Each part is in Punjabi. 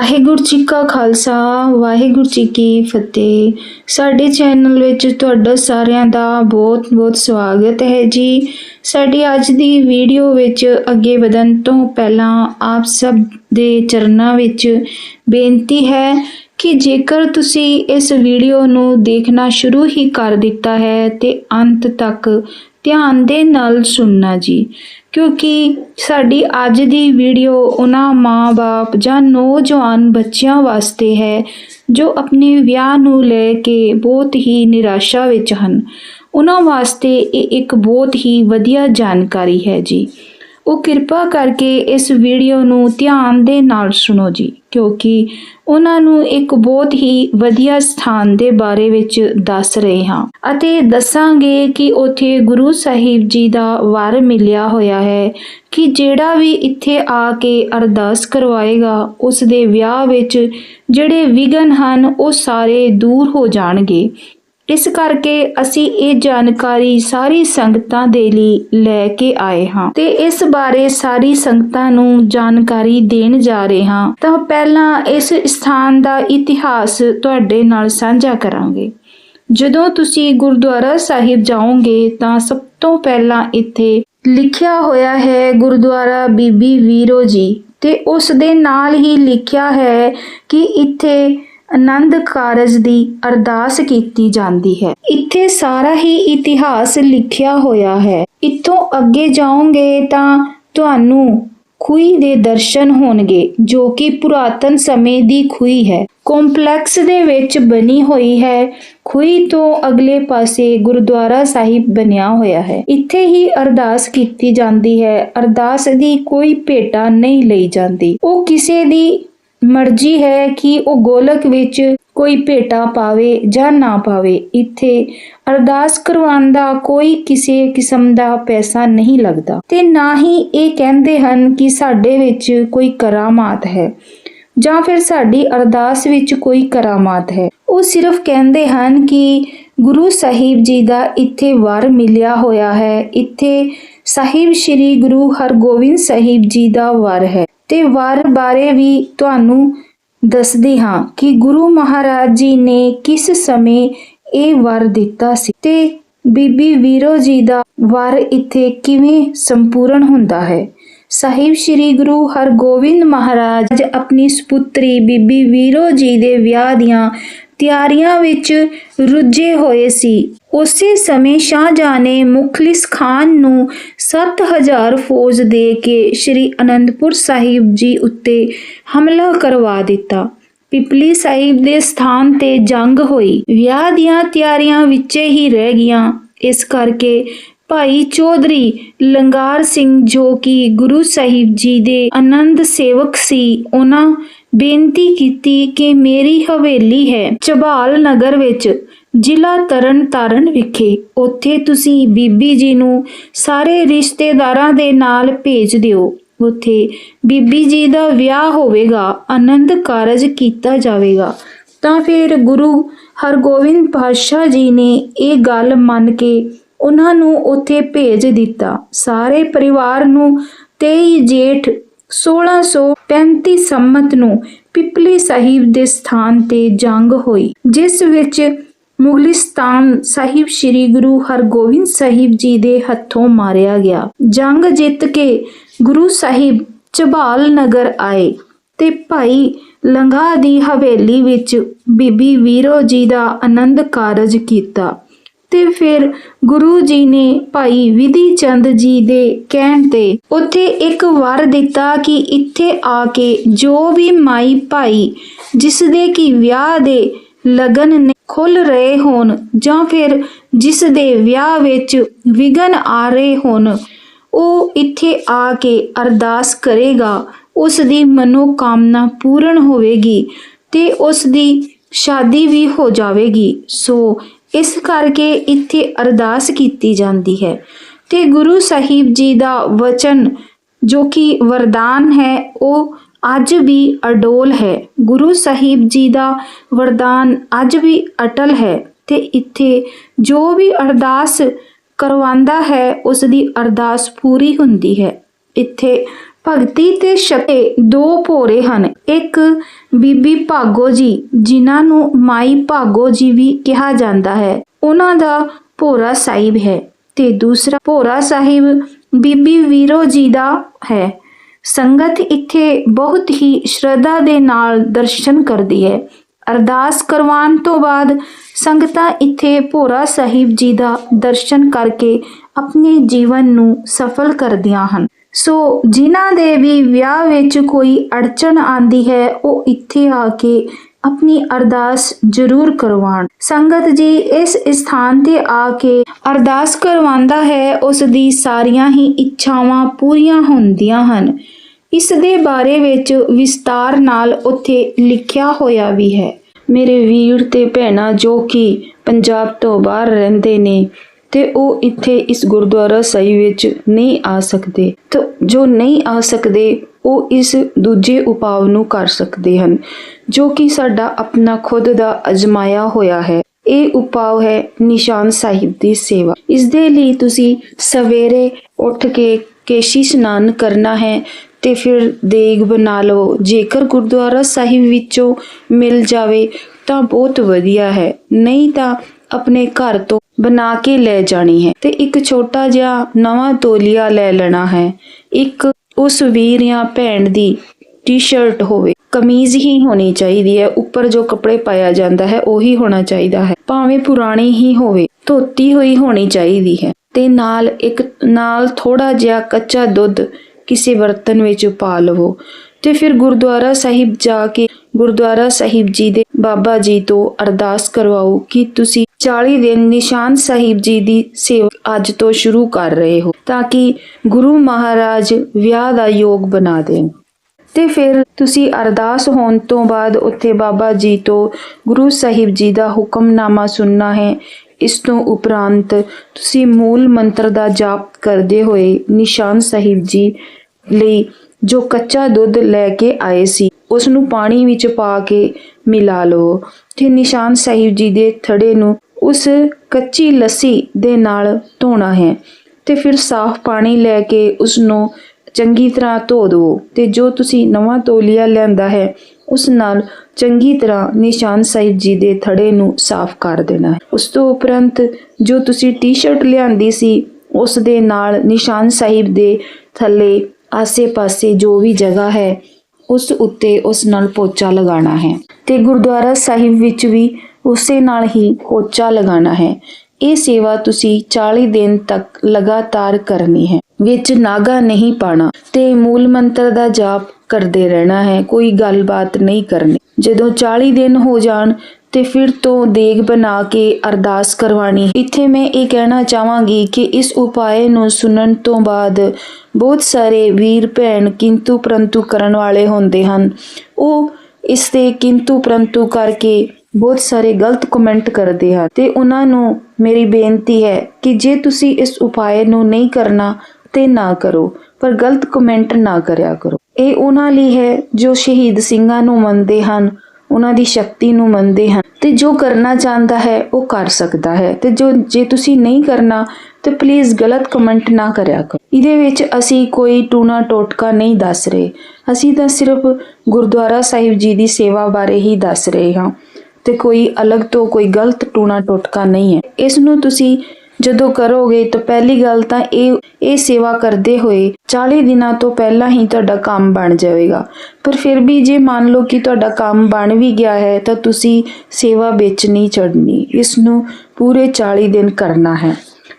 ਵਾਹਿਗੁਰੂ ਜੀ ਕਾ ਖਾਲਸਾ, ਵਾਹਿਗੁਰੂ ਜੀ ਕੀ ਫਤਿਹ। ਸਾਡੇ ਚੈਨਲ ਵਿੱਚ ਤੁਹਾਡਾ ਸਾਰਿਆਂ ਦਾ ਬਹੁਤ-ਬਹੁਤ ਸਵਾਗਤ ਹੈ ਜੀ। ਸਾਡੀ ਅੱਜ ਦੀ ਵੀਡੀਓ ਵਿੱਚ ਅੱਗੇ ਵਧਣ ਤੋਂ ਪਹਿਲਾਂ ਆਪ ਸਭ ਦੇ ਚਰਨਾਂ ਵਿੱਚ ਬੇਨਤੀ ਹੈ ਕਿ ਜੇਕਰ ਤੁਸੀਂ ਇਸ ਵੀਡੀਓ ਨੂੰ ਦੇਖਣਾ ਸ਼ੁਰੂ ਹੀ ਕਰ ਦਿੱਤਾ ਹੈ ਤੇ ਅੰਤ ਤੱਕ ਧਿਆਨ ਦੇ ਨਾਲ ਸੁਣਨਾ ਜੀ। ਕਿਉਂਕਿ ਸਾਡੀ ਅੱਜ ਦੀ ਵੀਡੀਓ ਉਹਨਾਂ ਮਾਂ-ਬਾਪ ਜਾਂ ਨੌਜਵਾਨ ਬੱਚਿਆਂ ਵਾਸਤੇ ਹੈ, ਜੋ ਆਪਣੇ ਵਿਆਹ ਨੂੰ ਲੈ ਕੇ ਬਹੁਤ ਹੀ ਨਿਰਾਸ਼ਾ ਵਿੱਚ ਹਨ। ਉਹਨਾਂ ਵਾਸਤੇ ਇਹ ਇੱਕ ਬਹੁਤ ਹੀ ਵਧੀਆ ਜਾਣਕਾਰੀ ਹੈ ਜੀ। ਉਹ ਕਿਰਪਾ ਕਰਕੇ ਇਸ ਵੀਡੀਓ ਨੂੰ ਧਿਆਨ ਦੇ ਨਾਲ ਸੁਣੋ ਜੀ, ਕਿਉਂਕਿ ਉਹਨਾਂ ਨੂੰ ਇੱਕ ਬਹੁਤ ਹੀ ਵਧੀਆ ਸਥਾਨ ਦੇ ਬਾਰੇ ਵਿੱਚ ਦੱਸ ਰਹੇ ਹਾਂ। ਅਤੇ ਦੱਸਾਂਗੇ ਕਿ ਉਥੇ ਗੁਰੂ ਸਾਹਿਬ ਜੀ ਦਾ ਵਰ ਮਿਲਿਆ ਹੋਇਆ ਹੈ ਕਿ ਜਿਹੜਾ ਵੀ ਇੱਥੇ ਆ ਕੇ ਅਰਦਾਸ ਕਰਵਾਏਗਾ, ਉਸ ਦੇ ਵਿਆਹ ਵਿੱਚ ਜਿਹੜੇ ਵਿਗਨ ਹਨ, ਉਹ ਸਾਰੇ ਦੂਰ ਹੋ ਜਾਣਗੇ। ਇਸ ਕਰਕੇ ਅਸੀਂ ਇਹ ਜਾਣਕਾਰੀ ਸਾਰੀ ਸੰਗਤਾਂ ਦੇ ਲਈ ਲੈ ਕੇ ਆਏ ਹਾਂ ਤੇ ਇਸ ਬਾਰੇ ਸਾਰੀ ਸੰਗਤਾਂ ਨੂੰ ਜਾਣਕਾਰੀ ਦੇਣ ਜਾ ਰਹੇ ਹਾਂ। ਤਾਂ ਪਹਿਲਾਂ ਇਸ ਸਥਾਨ ਦਾ ਇਤਿਹਾਸ ਤੁਹਾਡੇ ਨਾਲ ਸਾਂਝਾ ਕਰਾਂਗੇ। ਜਦੋਂ ਤੁਸੀਂ ਗੁਰਦੁਆਰਾ ਸਾਹਿਬ ਜਾਓਗੇ ਤਾਂ ਸਭ ਤੋਂ ਪਹਿਲਾਂ ਇੱਥੇ ਲਿਖਿਆ ਹੋਇਆ ਹੈ ਗੁਰਦੁਆਰਾ ਬੀਬੀ ਵੀਰੋ ਜੀ ਤੇ ਉਸ ਦੇ ਨਾਲ ਹੀ ਲਿਖਿਆ ਹੈ ਕਿ ਇੱਥੇ ਆਨੰਦ ਕਾਰਜ ਦੀ ਅਰਦਾਸ ਕੀਤੀ ਜਾਂਦੀ ਹੈ। ਇੱਥੇ ਸਾਰਾ ਹੀ ਇਤਿਹਾਸ ਲਿਖਿਆ ਹੋਇਆ ਹੈ। ਇੱਥੋਂ ਅੱਗੇ ਜਾਓਗੇ ਤਾਂ ਤੁਹਾਨੂੰ ਖੂਹੀ ਦੇ ਦਰਸ਼ਨ ਹੋਣਗੇ, ਜੋ ਕਿ ਪੁਰਾਤਨ ਸਮੇਂ ਦੀ ਖੂਹੀ ਹੈ। ਕੰਪਲੈਕਸ ਦੇ ਵਿੱਚ ਬਣੀ ਹੋਈ ਹੈ। ਖੂਹੀ ਤੋਂ ਅਗਲੇ ਪਾਸੇ ਗੁਰਦੁਆਰਾ ਸਾਹਿਬ ਬਣਿਆ ਹੋਇਆ ਹੈ। ਇੱਥੇ ਹੀ ਅਰਦਾਸ ਕੀਤੀ ਜਾਂਦੀ ਹੈ। ਅਰਦਾਸ ਦੀ ਕੋਈ ਭੇਟਾ ਨਹੀਂ ਲਈ ਜਾਂਦੀ। ਉਹ ਕਿਸੇ ਦੀ ਮਰਜ਼ੀ ਹੈ ਕਿ ਉਹ ਗੋਲਕ ਵਿੱਚ ਕੋਈ ਭੇਟਾ ਪਾਵੇ ਜਾਂ ਨਾ ਪਾਵੇ, ਇੱਥੇ ਅਰਦਾਸ ਕਰਵਾਉਣ ਦਾ ਕੋਈ ਕਿਸੇ ਕਿਸਮ ਦਾ ਪੈਸਾ ਨਹੀਂ ਲੱਗਦਾ। ਤੇ ਨਾ ਹੀ ਇਹ ਕਹਿੰਦੇ ਹਨ ਕਿ ਸਾਡੇ ਵਿੱਚ ਕੋਈ ਕਰਾਮਾਤ ਹੈ। ਜਾਂ ਫਿਰ ਸਾਡੀ ਅਰਦਾਸ ਵਿੱਚ ਕੋਈ ਕਰਾਮਾਤ ਹੈ। ਉਹ ਸਿਰਫ ਕਹਿੰਦੇ ਹਨ ਕਿ ਗੁਰੂ ਸਾਹਿਬ ਜੀ ਦਾ ਇੱਥੇ ਵਰ ਮਿਲਿਆ ਹੋਇਆ ਹੈ। ਇੱਥੇ ਸਾਹਿਬ ਸ੍ਰੀ ਗੁਰੂ ਹਰਗੋਬਿੰਦ ਸਾਹਿਬ ਜੀ ਦਾ ਵਰ ਹੈ। ਤੇ ਵਰ ਬਾਰੇ ਵੀ ਤੁਹਾਨੂੰ ਦੱਸਦੀ ਹਾਂ ਕਿ ਗੁਰੂ ਮਹਾਰਾਜ ਜੀ ਨੇ ਕਿਸ ਸਮੇਂ ਇਹ ਵਰ ਦਿੱਤਾ ਸੀ ਤੇ ਬੀਬੀ ਵੀਰੋ ਜੀ ਦਾ ਵਰ ਇੱਥੇ ਕਿਵੇਂ ਸੰਪੂਰਨ ਹੁੰਦਾ ਹੈ। ਸਾਹਿਬ ਸ੍ਰੀ ਗੁਰੂ ਹਰਗੋਬਿੰਦ ਮਹਾਰਾਜ ਆਪਣੀ ਸੁਪੁੱਤਰੀ ਬੀਬੀ ਵੀਰੋ ਜੀ ਦੇ ਵਿਆਹ ਦੀਆਂ ਤਿਆਰੀਆਂ ਵਿੱਚ ਰੁੱਝੇ ਹੋਏ ਸੀ। ਉਸੇ ਸਮੇਂ ਸ਼ਾਹਜਹਾਂ ਨੇ ਮੁਖਲਿਸ ਖਾਨ ਨੂੰ 7000 ਫੌਜ ਦੇ ਕੇ ਸ੍ਰੀ ਅਨੰਦਪੁਰ ਸਾਹਿਬ ਜੀ ਉੱਤੇ ਹਮਲਾ ਕਰਵਾ ਦਿੱਤਾ। ਪਿਪਲੀ ਸਾਹਿਬ ਦੇ ਸਥਾਨ ਤੇ ਜੰਗ ਹੋਈ। ਵਿਆਹ ਦੀਆਂ ਤਿਆਰੀਆਂ ਵਿੱਚ ਹੀ ਰਹਿ ਗਈਆਂ। ਇਸ ਕਰਕੇ ਭਾਈ ਚੌਧਰੀ ਲੰਗਾਰ ਸਿੰਘ ਜੋ ਕਿ ਗੁਰੂ ਸਾਹਿਬ ਜੀ ਦੇ ਆਨੰਦ ਸੇਵਕ ਸੀ, ਉਹਨਾਂ ਬੇਨਤੀ ਕੀਤੀ ਕਿ ਮੇਰੀ ਹਵੇਲੀ ਹੈ ਚਬਾਲ ਨਗਰ ਵਿੱਚ, ਜ਼ਿਲ੍ਹਾ ਤਰਨਤਾਰਨ ਵਿਖੇ। ਉੱਥੇ ਤੁਸੀਂ ਬੀਬੀ ਜੀ ਨੂੰ ਸਾਰੇ ਰਿਸ਼ਤੇਦਾਰਾਂ ਦੇ ਨਾਲ ਭੇਜ ਦਿਓ। ਉੱਥੇ ਬੀਬੀ ਜੀ ਦਾ ਵਿਆਹ ਹੋਵੇਗਾ, ਆਨੰਦ ਕਾਰਜ ਕੀਤਾ ਜਾਵੇਗਾ। ਤਾਂ ਫਿਰ ਗੁਰੂ ਹਰਗੋਬਿੰਦ ਪਾਤਸ਼ਾਹ ਜੀ ਨੇ ਇਹ ਗੱਲ ਮੰਨ ਕੇ ਉਹਨਾਂ ਨੂੰ ਉੱਥੇ ਭੇਜ ਦਿੱਤਾ। ਸਾਰੇ ਪਰਿਵਾਰ ਨੂੰ 23 ਜੇਠ 1635 ਸੰਮਤ ਨੂੰ ਪਿਪਲੀ ਸਾਹਿਬ ਦੇ ਸਥਾਨ ਤੇ ਜੰਗ ਹੋਈ, ਜਿਸ ਵਿੱਚ ਮੁਗਲਿਸਤਾਨ ਸਾਹਿਬ ਸ੍ਰੀ ਗੁਰੂ ਹਰਗੋਬਿੰਦ ਸਾਹਿਬ ਜੀ ਦੇ ਹੱਥੋਂ ਮਾਰਿਆ ਗਿਆ। ਜੰਗ ਜਿੱਤ ਕੇ ਗੁਰੂ ਸਾਹਿਬ ਚਬਾਲ ਨਗਰ ਆਏ ਤੇ ਭਾਈ ਲੰਗਾ ਦੀ ਹਵੇਲੀ ਵਿੱਚ ਬੀਬੀ ਵੀਰੋ ਜੀ ਦਾ ਆਨੰਦ ਕਾਰਜ ਕੀਤਾ। ਤੇ ਫਿਰ ਗੁਰੂ ਜੀ ਨੇ ਭਾਈ ਵਿਧੀ ਚੰਦ ਜੀ ਦੇ ਕਹਿਣ ਤੇ ਉੱਥੇ ਇੱਕ ਵਰ ਦਿੱਤਾ ਕਿ ਇੱਥੇ ਆ ਕੇ ਜੋ ਵੀ ਮਾਈ ਭਾਈ ਜਿਸ ਦੇ ਕੀ ਵਿਆਹ ਦੇ ਲਗਨ ਖੁੱਲ ਰਹੇ ਹੋਣ ਜਾਂ ਫਿਰ ਜਿਸ ਦੇ ਵਿਆਹ ਵਿੱਚ ਵਿਗਨ ਆ ਰਹੇ ਹੋਣ, ਉਹ ਇੱਥੇ ਆ ਕੇ ਅਰਦਾਸ ਕਰੇਗਾ। ਉਸ ਦੀ ਮਨੋਕਾਮਨਾ ਪੂਰਨ ਹੋਵੇਗੀ ਤੇ ਉਸ ਦੀ ਸ਼ਾਦੀ ਵੀ ਹੋ ਜਾਵੇਗੀ। ਸੋ ਇਸ ਕਰਕੇ ਇੱਥੇ ਅਰਦਾਸ ਕੀਤੀ ਜਾਂਦੀ ਹੈ। ਤੇ ਗੁਰੂ ਸਾਹਿਬ ਜੀ ਦਾ ਵਚਨ ਜੋ ਕਿ ਵਰਦਾਨ ਹੈ, ਉਹ ਅੱਜ ਵੀ ਅਡੋਲ ਹੈ। ਗੁਰੂ ਸਾਹਿਬ ਜੀ ਦਾ ਵਰਦਾਨ ਅੱਜ ਵੀ ਅਟਲ ਹੈ ਤੇ ਇੱਥੇ ਜੋ ਵੀ ਅਰਦਾਸ ਕਰਵਾਉਂਦਾ ਹੈ, ਉਸ ਦੀ ਅਰਦਾਸ ਪੂਰੀ ਹੁੰਦੀ ਹੈ। ਇੱਥੇ ਭਗਤੀ ਤੇ ਸ਼ਕੇ ਦੋ ਭੋਰੇ ਹਨ। ਇੱਕ ਬੀਬੀ ਭਾਗੋ ਜੀ, ਜਿਨ੍ਹਾਂ ਨੂੰ ਮਾਈ ਭਾਗੋ ਜੀ ਵੀ ਕਿਹਾ ਜਾਂਦਾ ਹੈ। ਉਹਨਾਂ ਦਾ ਭੋਰਾ ਸਾਹਿਬ ਹੈ ਤੇ ਦੂਸਰਾ ਭੋਰਾ ਸਾਹਿਬ ਬੀਬੀ ਵੀਰੋ ਜੀ ਦਾ ਹੈ। ਸੰਗਤ ਇੱਥੇ ਬਹੁਤ ਹੀ ਸ਼ਰਧਾ ਦੇ ਨਾਲ ਦਰਸ਼ਨ ਕਰਦੀ ਹੈ। ਅਰਦਾਸ ਕਰਵਾਉਣ ਤੋਂ ਬਾਅਦ ਸੰਗਤਾਂ ਇੱਥੇ ਭੋਰਾ ਸਾਹਿਬ ਜੀ ਦਾ ਦਰਸ਼ਨ ਕਰਕੇ ਆਪਣੇ ਜੀਵਨ ਨੂੰ ਸਫਲ ਕਰਦੀਆਂ ਹਨ। ਸੋ ਜਿਨ੍ਹਾਂ ਦੇ ਵੀ ਵਿਆਹ ਵਿੱਚ ਕੋਈ ਅੜਚਣ ਆਂਦੀ ਹੈ, ਉਹ ਇੱਥੇ ਆ ਕੇ ਆਪਣੀ ਅਰਦਾਸ ਜ਼ਰੂਰ ਕਰਵਾਉਣ। ਸੰਗਤ ਜੀ ਇਸ ਸਥਾਨ ਤੇ ਆ ਕੇ ਅਰਦਾਸ ਕਰਵਾਉਂਦਾ ਹੈ, ਉਸ ਦੀ ਸਾਰੀਆਂ ਹੀ ਇੱਛਾਵਾਂ ਪੂਰੀਆਂ ਹੁੰਦੀਆਂ ਹਨ। ਇਸ ਦੇ ਬਾਰੇ ਵਿੱਚ ਵਿਸਤਾਰ ਨਾਲ ਉੱਥੇ ਲਿਖਿਆ ਹੋਇਆ ਵੀ ਹੈ। ਮੇਰੇ ਵੀਰ ਤੇ ਭੈਣਾਂ ਜੋ ਕਿ ਪੰਜਾਬ ਤੋਂ ਬਾਹਰ ਰਹਿੰਦੇ ਨੇ ਤੇ ਉਹ ਇੱਥੇ ਇਸ ਗੁਰਦੁਆਰਾ ਸਾਹਿਬ ਵਿੱਚ ਨਹੀਂ ਆ ਸਕਦੇ। ਤਾਂ ਜੋ ਨਹੀਂ ਆ ਸਕਦੇ, ਉਹ ਇਸ ਦੂਜੇ ਉਪਾਅ ਨੂੰ ਕਰ ਸਕਦੇ ਹਨ, ਜੋ ਕਿ ਸਾਡਾ ਆਪਣਾ ਖੁਦ ਦਾ ਅਜਮਾਇਆ ਹੋਇਆ ਹੈ। ਇਹ ਉਪਾਅ ਹੈ ਨਿਸ਼ਾਨ ਸਾਹਿਬ ਦੀ ਸੇਵਾ। ਇਸ ਦੇ ਲਈ ਤੁਸੀਂ ਸਵੇਰੇ ਉੱਠ ਕੇ ਕੇਸ਼ੀ ਇਸ਼ਨਾਨ ਕਰਨਾ ਹੈ ਤੇ ਫਿਰ ਦੇਗ ਬਣਾ ਲਓ। ਜੇਕਰ ਗੁਰਦੁਆਰਾ ਸਾਹਿਬ ਵਿੱਚੋਂ ਮਿਲ ਜਾਵੇ ਤਾਂ ਬਹੁਤ ਵਧੀਆ ਹੈ। ਨਹੀਂ ਤਾਂ ਆਪਣੇ ਘਰ ਤੋਂ ਬਣਾ ਕੇ ਲੈ ਜਾਣੀ ਹੈ ਤੇ ਇੱਕ ਛੋਟਾ ਜਿਹਾ ਨਵਾਂ ਤੋਲੀਆ ਲੈ ਲੈਣਾ ਹੈ। ਇੱਕ ਉਸ ਵੀਰ ਜਾਂ ਭੈਣ ਦੀ ਟੀ-ਸ਼ਰਟ ਹੋਵੇ। ਕਮੀਜ਼ ਹੀ ਹੋਣੀ ਚਾਹੀਦੀ ਹੈ। ਉੱਪਰ ਜੋ ਕੱਪੜੇ ਪਾਇਆ ਜਾਂਦਾ ਹੈ, ਉਹੀ ਹੋਣਾ ਚਾਹੀਦਾ ਹੈ। ਭਾਵੇਂ ਪੁਰਾਣੀ ਹੀ ਹੋਵੇ, ਧੋਤੀ ਹੋਈ ਹੋਣੀ ਚਾਹੀਦੀ ਹੈ। ਤੇ ਨਾਲ ਇੱਕ, ਨਾਲ ਥੋੜਾ ਜਿਹਾ ਕੱਚਾ ਦੁੱਧ ਕਿਸੇ ਬਰਤਨ ਵਿੱਚ ਪਾ ਲਵੋ। ਤੇ ਫਿਰ ਗੁਰਦੁਆਰਾ ਸਾਹਿਬ ਜਾ ਕੇ ਗੁਰਦੁਆਰਾ ਸਾਹਿਬ ਜੀ ਦੇ ਬਾਬਾ ਜੀ ਤੋਂ ਅਰਦਾਸ ਕਰਵਾਓ ਕਿ ਤੁਸੀਂ 40 ਦਿਨ ਨਿਸ਼ਾਨ ਸਾਹਿਬ ਜੀ ਦੀ ਸੇਵਾ ਅੱਜ ਤੋਂ ਸ਼ੁਰੂ ਕਰ ਰਹੇ ਹੋ, ਤਾਂ ਕਿ ਗੁਰੂ ਮਹਾਰਾਜ ਵਿਆਹ ਦਾ ਯੋਗ ਬਣਾ ਦੇਣ। ਤੇ ਫਿਰ ਤੁਸੀਂ ਅਰਦਾਸ ਹੋਣ ਤੋਂ ਬਾਅਦ ਉੱਥੇ ਬਾਬਾ ਜੀ ਤੋਂ ਗੁਰੂ ਸਾਹਿਬ ਜੀ ਦਾ ਹੁਕਮਨਾਮਾ ਸੁਣਨਾ ਹੈ। ਇਸ ਤੋਂ ਉਪਰੰਤ ਤੁਸੀਂ ਮੂਲ ਮੰਤਰ ਦਾ ਜਾਪ ਕਰਦੇ ਹੋਏ ਨਿਸ਼ਾਨ ਸਾਹਿਬ ਜੀ ਲਈ ਜੋ ਕੱਚਾ ਦੁੱਧ ਲੈ ਕੇ ਆਏ ਸੀ ਉਸ ਨੂੰ ਪਾਣੀ ਵਿੱਚ ਪਾ ਕੇ ਮਿਲਾ ਲਓ। ਤੇ ਨਿਸ਼ਾਨ ਸਾਹਿਬ ਜੀ ਦੇ ਥੜੇ ਨੂੰ ਉਸ ਕੱਚੀ ਲੱਸੀ ਦੇ ਨਾਲ ਧੋਣਾ ਹੈ ਤੇ ਫਿਰ ਸਾਫ਼ ਪਾਣੀ ਲੈ ਕੇ ਉਸ ਨੂੰ ਚੰਗੀ ਤਰ੍ਹਾਂ ਧੋ ਦਿਓ। ਤੇ ਜੋ ਤੁਸੀਂ ਨਵਾਂ ਤੋਲੀਆ ਲਿਆਂਦਾ ਹੈ, ਉਸ ਨਾਲ ਚੰਗੀ ਤਰ੍ਹਾਂ ਨਿਸ਼ਾਨ ਸਾਹਿਬ ਜੀ ਦੇ ਥੜੇ ਨੂੰ ਸਾਫ਼ ਕਰ ਦੇਣਾ ਹੈ। ਉਸ ਤੋਂ ਉਪਰੰਤ ਜੋ ਤੁਸੀਂ ਟੀ-ਸ਼ਰਟ ਲਿਆਂਦੀ ਸੀ, ਉਸ ਦੇ ਨਾਲ ਨਿਸ਼ਾਨ ਸਾਹਿਬ ਦੇ ਥੱਲੇ ਆਸੇ-ਪਾਸੇ ਜੋ ਵੀ ਜਗ੍ਹਾ ਹੈ, ਉਸ ਉੱਤੇ ਉਸ ਨਾਲ ਪੋਚਾ ਲਗਾਉਣਾ ਹੈ। ਤੇ ਗੁਰਦੁਆਰਾ ਸਾਹਿਬ ਵਿੱਚ ਵੀ ਉਸੇ ਨਾਲ ਹੀ ਪੋਚਾ ਲਗਾਉਣਾ ਹੈ। ਇਹ ਸੇਵਾ ਤੁਸੀਂ 40 ਦਿਨ ਤੱਕ ਲਗਾਤਾਰ ਕਰਨੀ ਹੈ। ਵਿੱਚ ਨਾਗਾ ਨਹੀਂ ਪਾਣਾ ਤੇ ਮੂਲ ਮੰਤਰ ਦਾ ਜਾਪ ਕਰਦੇ ਰਹਿਣਾ ਹੈ। ਕੋਈ ਗੱਲਬਾਤ ਨਹੀਂ ਕਰਨੀ। ਜਦੋਂ 40 ਦਿਨ ਹੋ ਜਾਣ ਤੇ ਫਿਰ ਤੋਂ ਦੇਗ ਬਣਾ ਕੇ ਅਰਦਾਸ ਕਰਵਾਣੀ। ਇੱਥੇ ਮੈਂ ਇਹ ਕਹਿਣਾ ਚਾਹਾਂਗੀ ਕਿ ਇਸ ਉਪਾਏ ਨੂੰ ਸੁਣਨ ਤੋਂ ਬਾਅਦ ਬਹੁਤ ਸਾਰੇ ਵੀਰ ਭੈਣ ਕਿੰਤੂ ਪ੍ਰੰਤੂ ਕਰਨ ਵਾਲੇ ਹੁੰਦੇ ਹਨ। ਉਹ ਇਸ ਤੇ ਕਿੰਤੂ ਪ੍ਰੰਤੂ ਕਰਕੇ ਬਹੁਤ ਸਾਰੇ ਗਲਤ ਕਮੈਂਟ ਕਰਦੇ ਹਨ। ਤੇ ਉਹਨਾਂ ਨੂੰ ਮੇਰੀ ਬੇਨਤੀ ਹੈ ਕਿ ਜੇ ਤੁਸੀਂ ਇਸ ਉਪਾਏ ਨੂੰ ਨਹੀਂ ਕਰਨਾ ਤੇ ਨਾ ਕਰੋ, ਪਰ ਗਲਤ ਕਮੈਂਟ ਨਾ ਕਰਿਆ ਕਰੋ। ਇਹ ਉਹਨਾਂ ਲਈ ਹੈ ਜੋ ਸ਼ਹੀਦ ਸਿੰਘਾਂ ਨੂੰ ਮੰਨਦੇ ਹਨ। ਉਹਨਾਂ ਦੀ ਸ਼ਕਤੀ ਨੂੰ ਮੰਨਦੇ ਹਨ। ਤੇ ਜੋ ਕਰਨਾ ਚਾਹੁੰਦਾ ਹੈ, ਉਹ ਕਰ ਸਕਦਾ ਹੈ। ਤੇ ਜੋ, ਜੇ ਤੁਸੀਂ ਨਹੀਂ ਕਰਨਾ, ਤੇ ਪਲੀਜ਼ ਗਲਤ ਕਮੈਂਟ ਨਾ ਕਰਿਆ ਕਰੋ। ਇਹਦੇ ਵਿੱਚ ਅਸੀਂ ਕੋਈ ਟੂਣਾ ਟੋਟਕਾ ਨਹੀਂ ਦੱਸ ਰਹੇ। ਅਸੀਂ ਤਾਂ ਸਿਰਫ ਗੁਰਦੁਆਰਾ ਸਾਹਿਬ ਜੀ ਦੀ ਸੇਵਾ ਬਾਰੇ ਹੀ ਦੱਸ ਰਹੇ ਹਾਂ। ਤੇ ਕੋਈ ਅਲੱਗ ਤੋਂ ਕੋਈ ਗਲਤ ਟੂਣਾ ਟੋਟਕਾ ਨਹੀਂ ਹੈ। ਇਸ ਨੂੰ ਤੁਸੀਂ ਜਦੋਂ ਕਰੋਗੇ ਤਾਂ ਪਹਿਲੀ ਗੱਲ ਤਾਂ ਇਹ ਇਹ ਸੇਵਾ ਕਰਦੇ ਹੋਏ 40 ਦਿਨਾਂ ਤੋਂ ਪਹਿਲਾਂ ਹੀ ਤੁਹਾਡਾ ਕੰਮ ਬਣ ਜਾਵੇਗਾ। ਪਰ ਫਿਰ ਵੀ ਜੇ ਮੰਨ ਲਓ ਕਿ ਤੁਹਾਡਾ ਕੰਮ ਬਣ ਵੀ ਗਿਆ ਹੈ ਤਾਂ ਤੁਸੀਂ ਸੇਵਾ ਵਿੱਚ ਨਹੀਂ ਚੜਨੀ ਇਸ ਨੂੰ ਪੂਰੇ 40 ਦਿਨ ਕਰਨਾ ਹੈ।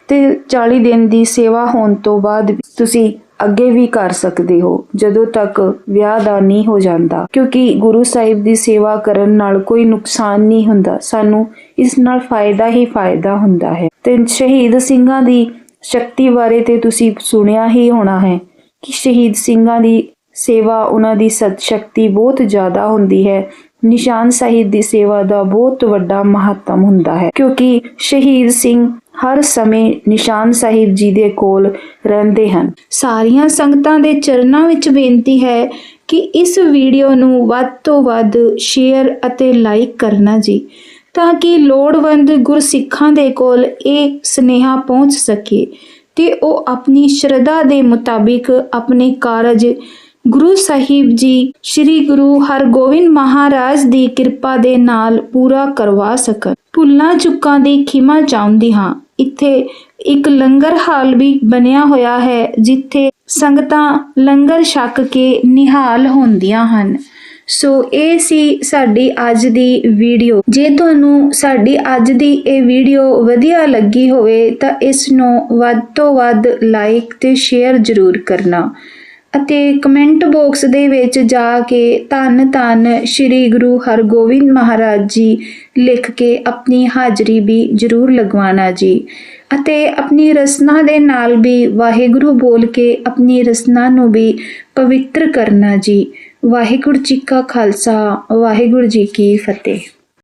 ਤੇ 40 ਦਿਨ ਦੀ ਸੇਵਾ ਹੋਣ ਤੋਂ ਬਾਅਦ ਤੁਸੀਂ ਅੱਗੇ ਵੀ ਕਰ ਸਕਦੇ ਹੋ, ਜਦੋਂ ਤੱਕ ਵਿਆਹ ਦਾ ਨਹੀਂ ਹੋ ਜਾਂਦਾ। ਕਿਉਂਕਿ ਗੁਰੂ ਸਾਹਿਬ ਦੀ ਸੇਵਾ ਕਰਨ ਨਾਲ ਕੋਈ ਨੁਕਸਾਨ ਨਹੀਂ ਹੁੰਦਾ। ਸਾਨੂੰ ਇਸ ਨਾਲ ਫਾਇਦਾ ਹੀ ਫਾਇਦਾ ਹੁੰਦਾ ਹੈ। ਤੇ ਸ਼ਹੀਦ ਸਿੰਘਾਂ ਦੀ ਸ਼ਕਤੀ ਬਾਰੇ ਤੇ ਤੁਸੀਂ ਸੁਣਿਆ ਹੀ ਹੋਣਾ ਹੈ ਕਿ ਸ਼ਹੀਦ ਸਿੰਘਾਂ ਦੀ ਸੇਵਾ ਉਹਨਾਂ ਦੀ ਸਤ ਸ਼ਕਤੀ ਬਹੁਤ ਜ਼ਿਆਦਾ ਹੁੰਦੀ ਹੈ। ਨਿਸ਼ਾਨ ਸਾਹਿਬ ਦੀ ਸੇਵਾ ਦਾ ਬਹੁਤ ਵੱਡਾ ਮਹੱਤਵ ਹੁੰਦਾ ਹੈ। ਕਿਉਂਕਿ ਸ਼ਹੀਦ ਸਿੰਘ ਹਰ ਸਮੇਂ ਨਿਸ਼ਾਨ ਸਾਹਿਬ ਜੀ ਦੇ ਕੋਲ ਰਹਿੰਦੇ ਹਨ। ਸਾਰੀਆਂ ਸੰਗਤਾਂ ਦੇ ਚਰਨਾਂ ਵਿੱਚ ਬੇਨਤੀ ਹੈ ਕਿ ਇਸ ਵੀਡੀਓ ਨੂੰ ਵੱਧ ਤੋਂ ਵੱਧ ਸ਼ੇਅਰ ਅਤੇ ਲਾਈਕ ਕਰਨਾ ਜੀ, ਤਾਂ ਕਿ ਲੋੜਵੰਦ ਗੁਰਸਿੱਖਾਂ ਦੇ ਕੋਲ ਇਹ ਸਨੇਹਾ ਪਹੁੰਚ ਸਕੇ ਤੇ ਉਹ ਆਪਣੀ ਸ਼ਰਧਾ ਦੇ ਮੁਤਾਬਿਕ ਆਪਣੇ ਕਾਰਜ ਗੁਰੂ ਸਾਹਿਬ ਜੀ, ਸ੍ਰੀ ਗੁਰੂ ਹਰਗੋਬਿੰਦ ਮਹਾਰਾਜ ਦੀ ਕਿਰਪਾ ਦੇ ਨਾਲ ਪੂਰਾ ਕਰਵਾ ਸਕਣ। ਭੁੱਲਾਂ ਚੁੱਕਾਂ ਦੀ ਖਿਮਾ ਚਾਹੁੰਦੀ ਹਾਂ। ਇੱਥੇ ਇੱਕ ਲੰਗਰ ਹਾਲ ਵੀ ਬਣਿਆ ਹੋਇਆ ਹੈ, ਜਿੱਥੇ ਸੰਗਤਾਂ ਲੰਗਰ ਛਕ ਕੇ ਨਿਹਾਲ ਹੁੰਦੀਆਂ ਹਨ। ਸੋ ਇਹ ਸੀ ਸਾਡੀ ਅੱਜ ਦੀ ਵੀਡੀਓ। ਜੇ ਤੁਹਾਨੂੰ ਸਾਡੀ ਅੱਜ ਦੀ ਇਹ ਵੀਡੀਓ ਵਧੀਆ ਲੱਗੀ ਹੋਵੇ ਤਾਂ ਇਸ ਨੂੰ ਵੱਧ ਤੋਂ ਵੱਧ ਲਾਈਕ ਤੇ ਸ਼ੇਅਰ ਜ਼ਰੂਰ ਕਰਨਾ। ਅਤੇ ਕਮੈਂਟ ਬਾਕਸ ਦੇ ਵਿੱਚ ਜਾ ਕੇ ਧੰਨ ਧੰਨ ਸ੍ਰੀ ਗੁਰੂ ਹਰਗੋਬਿੰਦ ਮਹਾਰਾਜ ਜੀ ਲਿਖ ਕੇ ਆਪਣੀ ਹਾਜ਼ਰੀ ਵੀ ਜ਼ਰੂਰ ਲਗਵਾਉਣਾ ਜੀ। ਅਤੇ ਆਪਣੀ ਰਸਨਾ ਦੇ ਨਾਲ ਵੀ ਵਾਹਿਗੁਰੂ ਬੋਲ ਕੇ ਆਪਣੀ ਰਸਨਾ ਨੂੰ ਵੀ ਪਵਿੱਤਰ ਕਰਨਾ ਜੀ। ਵਾਹਿਗੁਰੂ ਜੀ ਕਾ ਖਾਲਸਾ, ਵਾਹਿਗੁਰੂ ਜੀ ਕੀ ਫਤਿਹ।